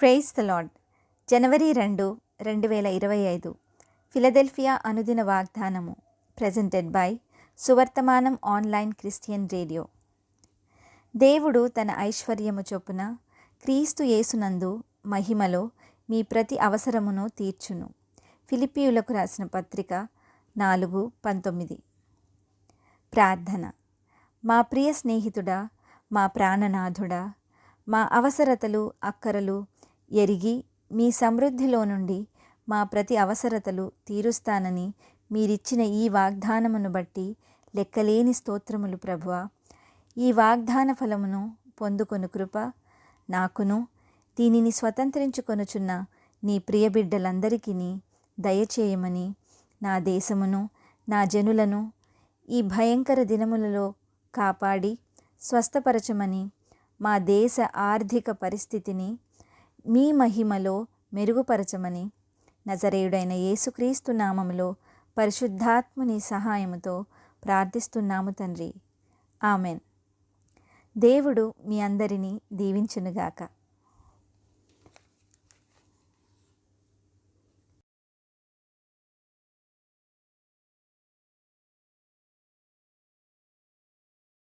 Praise the lord జనవరి రెండు రెండు వేల ఇరవై ఐదు. ఫిలదెల్ఫియా అనుదిన వాగ్దానము presented by Suvarthamanam online Christian radio. దేవుడు తన ఐశ్వర్యము చొప్పున క్రీస్తు యేసునందు మహిమలో మీ ప్రతి అవసరమును తీర్చును. ఫిలిపియులకు రాసిన పత్రిక నాలుగు పంతొమ్మిది. ప్రార్థన. మా ప్రియ స్నేహితుడా మా ప్రాణనాథుడా మా అవసరతలు అక్కరలు ఎరిగి మీ సమృద్ధిలో నుండి మా ప్రతి అవసరతలు తీరుస్తానని మీరిచ్చిన ఈ వాగ్దానమును బట్టి లెక్కలేని స్తోత్రములు ప్రభువ. ఈ వాగ్దాన ఫలమును పొందుకొను కృప. నాకును దీనిని స్వతంత్రించుకొనుచున్న నీ ప్రియబిడ్డలందరికీ దయచేయమని నా దేశమును నా జనులను ఈ భయంకర దినములలో కాపాడి స్వస్థపరచమని మా దేశ ఆర్థిక పరిస్థితిని మీ మహిమలో మెరుగుపరచమని నజరేయుడైన యేసుక్రీస్తు నామములో పరిశుద్ధాత్ముని సహాయముతో ప్రార్థిస్తున్నాము తండ్రి. ఆమెన్. దేవుడు మీ అందరినీ దీవించునుగాక.